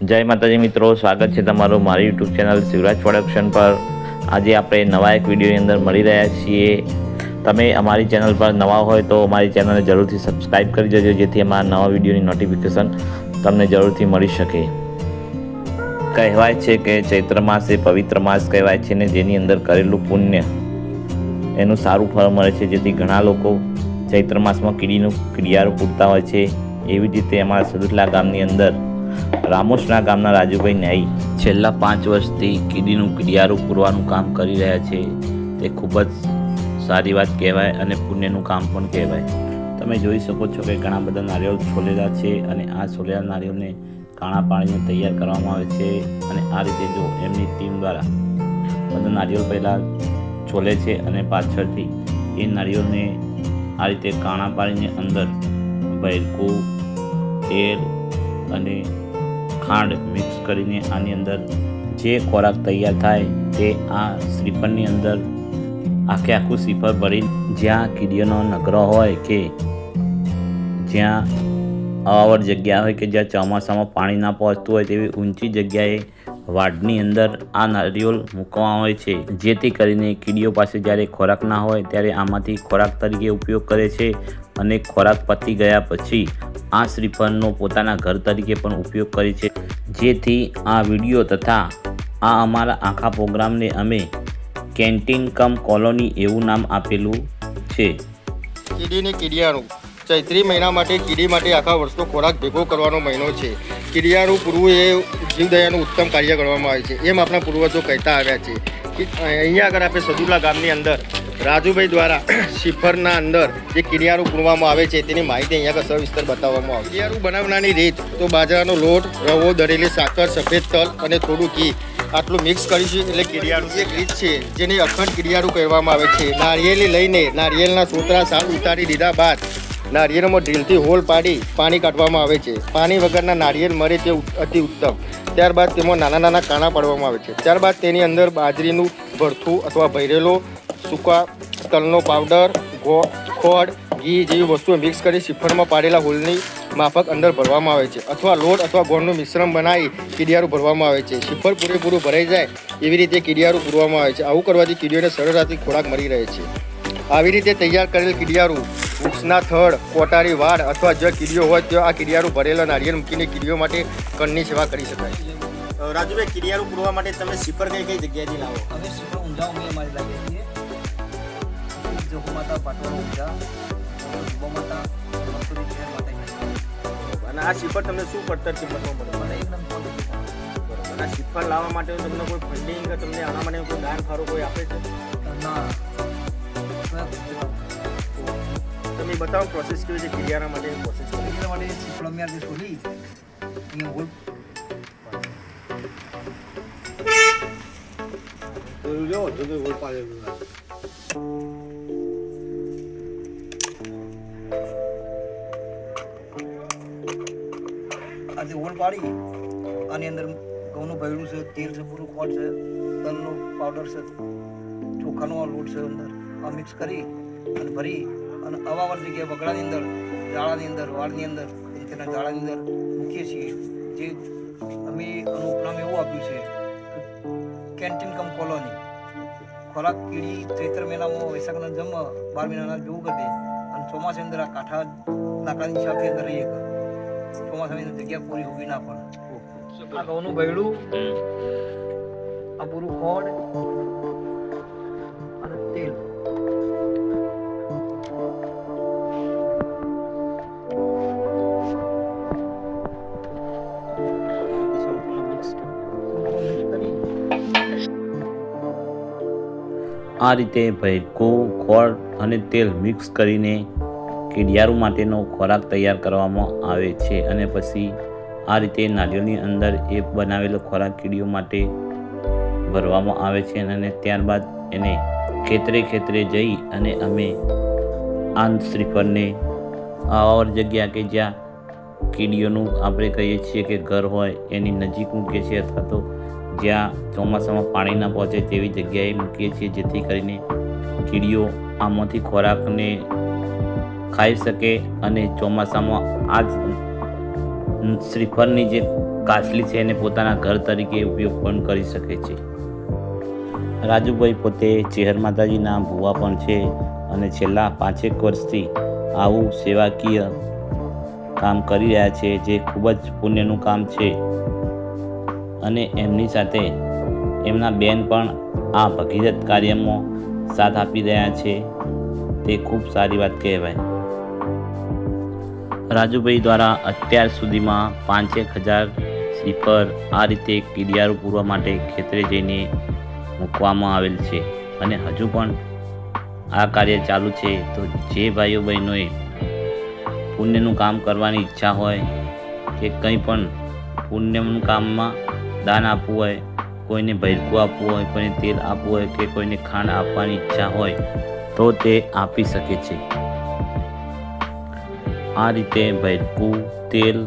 જય માતાજી મિત્રો, સ્વાગત છે તમારું મારી યુટ્યુબ ચેનલ શિવરાજ પ્રોડક્શન પર. આજે આપણે નવા એક વિડીયોની અંદર મળી રહ્યા છીએ. તમે અમારી ચેનલ પર નવા હોય તો અમારી ચેનલને જરૂરથી સબસ્ક્રાઈબ કરી દેજો, જેથી અમારા નવા વિડીયોની નોટિફિકેશન તમને જરૂરથી મળી શકે. કહેવાય છે કે ચૈત્ર માસ એ પવિત્ર માસ કહેવાય છે ને, જેની અંદર કરેલું પુણ્ય એનું સારું ફળ મળે છે. જેથી ઘણા લોકો ચૈત્ર માસમાં કીડીનું, કીડિયારું પૂરતા હોય છે. એવી જ રીતે અમારા સદુટલા ગામની અંદર રામોસના ગામના રાજુભાઈ ન્યાયી. છેલ્લા પાંચ વર્ષથી કીડીનું, કીડિયારું પૂરવાનું કામ કરી રહ્યા છે. તે ખૂબ જ સારી વાત કહેવાય અને પુણ્યનું કામ પણ કહેવાય. તમે જોઈ શકો છો કે ઘણા બધા નારિયેળ છોલેલા છે અને આ છોલેલા નારિયેળને કાણા પાણીને તૈયાર કરવામાં આવે છે અને આ રીતે જો એમની ટીમ દ્વારા બધા નારિયેળ પહેલાં છોલે છે અને પાછળથી એ નારિયેળને આ રીતે કાણા પાડીને અંદર ભૈરકું તેલ અને ખાંડ મિક્સ કરીને આની અંદર જે ખોરાક તૈયાર થાય તે આ શ્રીફળની અંદર આખે આખું શ્રીફળ ભરી જ્યાં કીડીઓનો નગરો હોય કે જ્યાં અવાવર જગ્યા હોય કે જ્યાં ચોમાસામાં પાણી ના પહોંચતું હોય તેવી ઊંચી જગ્યાએ વાડની અંદર આ નારિયેળ મૂકવામાં આવે છે. જેથી કરીને કીડીઓ પાસે જ્યારે ખોરાક ના હોય ત્યારે આમાંથી ખોરાક તરીકે ઉપયોગ કરે છે અને ખોરાક પતી ગયા પછી આ શ્રીફળનો પોતાના ઘર તરીકે પણ ઉપયોગ કરે છે. જેથી આ વીડિયો તથા આ અમારા આખા પ્રોગ્રામને અમે કેન્ટીન કમ કોલોની એવું નામ આપેલું છે. કીડીને કીડિયાનું ચૈત્રી મહિના માટે કીડી માટે આખા વર્ષનો ખોરાક ભેગો કરવાનો મહિનો છે. કીડિયાનું પૂરવું એ જીવદયાનું ઉત્તમ કાર્ય ગણવામાં આવે છે. એમ આપણા પૂર્વજો કહેતા આવ્યા છે કે અહીંયા આગળ આપણે સદુલા ગામની અંદર રાજુભાઈ દ્વારા શિફરના અંદર જે કીડિયારું પૂરવામાં આવે છે તેની માહિતી અહીંયા આગળ સવિસ્તર બતાવવામાં આવે કીડિયારું બનાવવાની રીત તો બાજરાનો લોટ, રવો, દરેલી સાકર, સફેદ તલ અને થોડું ઘી. આટલું મિક્સ કરીશું એટલે કીડિયારું એક રીત છે જેને અખંડ કીડિયારું કહેવામાં આવે છે. નારિયેલી લઈને નારિયેળના સોતરા સાલ ઉતારી દીધા બાદ નારિયેળમાં ડ્રીલથી હોલ પાડી પાણી કાઢવામાં આવે છે. પાણી વગરના નારિયેળ મરે તે અતિ ઉત્તમ. ત્યારબાદ તેમાં નાના નાના કાણા પાડવામાં આવે છે. ત્યારબાદ તેની અંદર બાજરીનું ભરથું અથવા ભરેલો સૂકા તલનો પાવડર, ગો, ખોડ, ઘી જેવી વસ્તુઓ મિક્સ કરી શ્રીફળમાં પાડેલા હોલની માફક અંદર ભરવામાં આવે છે. અથવા લોટ અથવા ગોળનું મિશ્રણ બનાવી કીડિયારું ભરવામાં આવે છે. શ્રીફળ પૂરેપૂરું ભરાઈ જાય એવી રીતે કીડિયારું પૂરવામાં આવે છે. આવું કરવાથી કીડીઓને સરળતાથી ખોરાક મળી રહે છે. આવી રીતે તૈયાર કરેલ કીડિયારું વૃક્ષના થડ કોટારી વાડ અથવા જો કીડીઓ હોય તો આ કીડિયારું ભરેલા નારિયેળ મૂકીને કીડીઓ માટે કણની સેવા કરી શકાય રાજુભાઈ કીડિયારું પૂરવા માટે તમે સીપર કઈ કઈ જગ્યાએથી લાવો? અમે super ઊંઝા ઉમી અમારી લાગીએ છીએ. જોગુ માતા પાટવાળા ઊંઝા ડુબા માતા મથુરી શહેર માતા અને આ શ્રીફળ તમને શું પડતર કિંમતમાં મળે? મને એકદમ અને આ શ્રીફળ લાવવા માટે તમને કોઈ ફંડિંગ તમને આના માટે કોઈ દાન ખારો કોઈ આપે છે? ના. તમે બતાવો પ્રોસેસ કેવી છે કિરિયાના માટે પ્રોસેસ કિરિયાના માટે શીપળ જે ખોલી અહીંયા હોલ આજે હોલ પાડી આની અંદર ઘઉંનું ભેળું છે તેલ છે પૂરું ખોટ છે તલનો પાવડર છે ચોખાનો આ લોટ છે અંદર. આ મિક્સ કરી અને ભરી. અને અવાવર જગ્યાએ બગડાની અંદર જાળાની અંદર વાળની અંદર તેના જાળાની અંદર મૂકીએ છીએ. જે અમે આનું ઉપનામ એવું આપ્યું છે કેન્ટીન કમ કોલોની ખોરાક કીડી ચૈત્ર મહિનામાં વૈશાખના જમ બાર મહિનાના જેવું કરી અને ચોમાસાની અંદર આ કાંઠા લાકડાની હિસાબથી અંદર રહીએ ચોમાસાની અંદર જગ્યા પૂરી ઊભી ના પડે. આ ઘઉંનું ભેળું, આ પૂરું ખોડ આ રીતે ભૈરકું ખોળ અને તેલ મિક્સ કરીને કીડિયારું માટેનો ખોરાક તૈયાર કરવામાં આવે છે અને પછી આ રીતે નાળિયેરની અંદર એ બનાવેલો ખોરાક કીડીઓ માટે ભરવામાં આવે છે અને ત્યારબાદ એને ખેતરે ખેતરે જઈ અને અમે આ શ્રીફળને આવા જગ્યા કે જ્યાં કીડીઓનું આપણે કહીએ છીએ કે ઘર હોય એની નજીક મૂકીએ છીએ અથવા તો જ્યાં ચોમાસામાં પાણી ના પહોંચે તેવી જગ્યાએ મૂકીએ છીએ જેથી કરીને કીડીઓ આમાંથી ખોરાકને ખાઈ શકે અને ચોમાસામાં આ શ્રીફળની જે કાચલી છે એને પોતાના ઘર તરીકે ઉપયોગ પણ કરી શકે છે. રાજુભાઈ પોતે ચેહર માતાજીના ભુવા પણ છે અને છેલ્લા પાંચેક વર્ષથી આવું સેવાકીય કામ કરી રહ્યા છે જે ખૂબ જ પુણ્યનું કામ છે. અને એમની સાથે એમના બેન પણ આ ભગીરથ કાર્યમાં સાથ આપી રહ્યા છે. તે ખૂબ સારી વાત કહેવાય. રાજુભાઈ દ્વારા અત્યાર સુધીમાં પાંચેક હજાર સ્લીપર આ રીતે કિડિયારો પૂરવા માટે ખેતરે જઈને મૂકવામાં આવેલ છે અને હજુ પણ આ કાર્ય ચાલુ છે. તો જે ભાઈઓ બહેનોએ પુણ્યનું કામ કરવાની ઈચ્છા હોય કે કંઈ પણ પુણ્યનું કામમાં દાન આપવું હોય, કોઈને ભૈરકું આપવું હોય, કોઈને તેલ આપવું હોય કે કોઈને ખાંડ આપવાની ઈચ્છા હોય, તો તે આપી શકે છે. આ રીતે ભૈરકું તેલ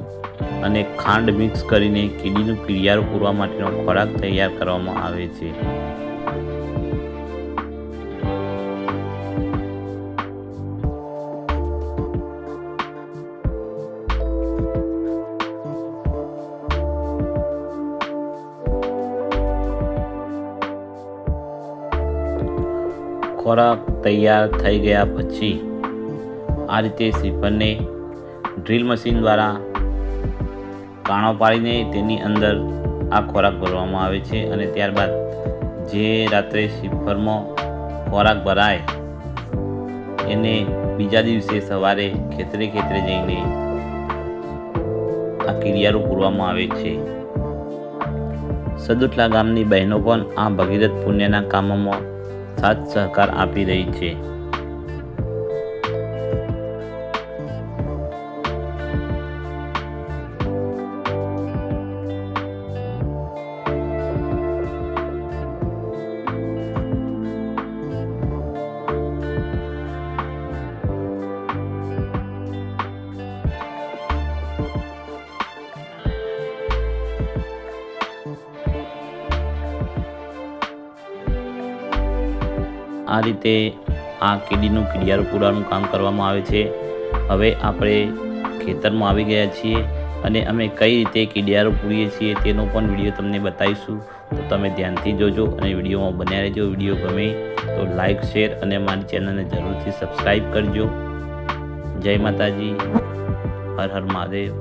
અને ખાંડ મિક્સ કરીને કીડીનું પીડિયારું પૂરવા માટેનો ખોરાક તૈયાર કરવામાં આવે છે. ખોરાક તૈયાર થઈ ગયા પછી આ રીતે શ્રીફળને ડ્રીલ મશીન દ્વારા કાણો પાડીને તેની અંદર આ ખોરાક ભરવામાં આવે છે અને ત્યારબાદ જે રાત્રે શ્રીફળમાં ખોરાક ભરાય, એને બીજા દિવસે સવારે ખેતરે ખેતરે જઈને આ કિરિયારું પૂરવામાં આવે છે. સદુટલા ગામની બહેનો પણ આ ભગીરથ પુણ્યના કામોમાં સાથ સહકાર આપી રહી છે. આ રીતે આ કીડીનું કીડિયારું પૂરાનું કામ કરવામાં આવે છે. હવે આપણે ખેતરમાં આવી ગયા છીએ અને અમે કઈ રીતે કીડિયારું પૂરીએ છીએ તેનો પણ વીડિયો તમને બતાવીશું. તો તમે ધ્યાનથી જોજો અને વિડીયોમાં બન્યા રહેજો. વીડિયો ગમે તો લાઈક, શેર અને મારી ચેનલને જરૂરથી સબસ્ક્રાઈબ કરજો. જય માતાજી. હર હર મહાદેવ.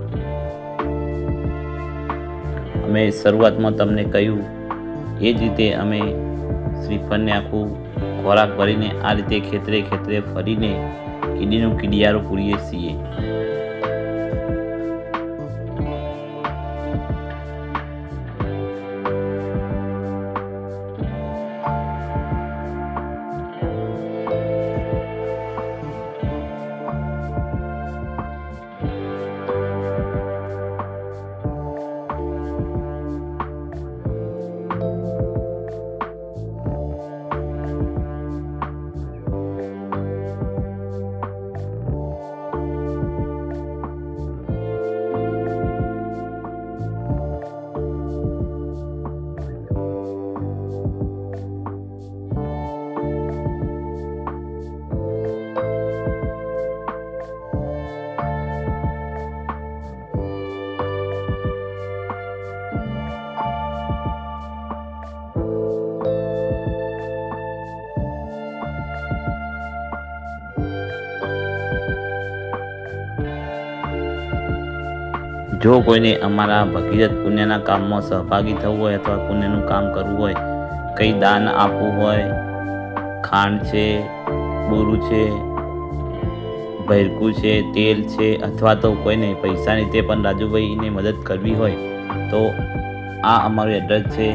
અમે શરૂઆતમાં તમને કહ્યું, એ જ રીતે અમે શ્રીફળને આખું ખોરાક ભરીને આ રીતે ખેતરે ખેતરે ફરીને કીડીનું કીડિયારો પૂરીએ છીએ. જો કોઈને અમારા ભગીરથ પુણ્યના કામમાં સહભાગી થવું હોય અથવા પુણ્યનું કામ કરવું હોય, કંઈ દાન આપવું હોય, ખાંડ છે, બોરું છે, ભૈરકું છે, તેલ છે અથવા તો કોઈને પૈસાની તે પણ રાજુભાઈને મદદ કરવી હોય, તો આ અમારું એડ્રેસ છે,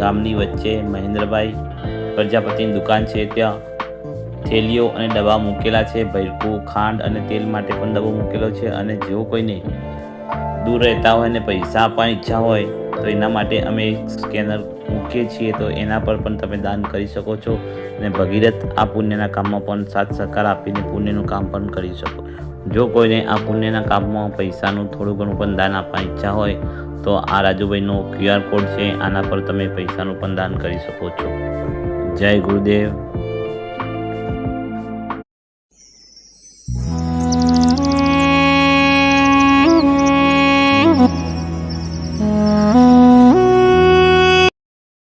ગામની વચ્ચે મહેન્દ્રભાઈ પ્રજાપતિની દુકાન છે, ત્યાં થેલીઓ અને ડબ્બા મૂકેલા છે ભરકું ખાંડ અને તેલ માટે પણ ડબ્બો મૂકેલો છે અને જો કોઈને દૂર રહેતા હોય અને પૈસા આપવાની ઈચ્છા હોય, તો એના માટે અમે સ્કેનર મૂકીએ છીએ, તો એના પર પણ તમે દાન કરી શકો છો અને ભગીરથ આ પુણ્યના કામમાં પણ સાથ સહકાર આપીને પુણ્યનું કામ પણ કરી શકો. જો કોઈને આ પુણ્યના કામમાં પૈસાનું થોડું ઘણું પણ દાન આપવાની ઈચ્છા હોય તો આ રાજુભાઈનો ક્યુઆર કોડ છે, આના પર તમે પૈસાનું પણ દાન કરી શકો છો. જય ગુરુદેવ.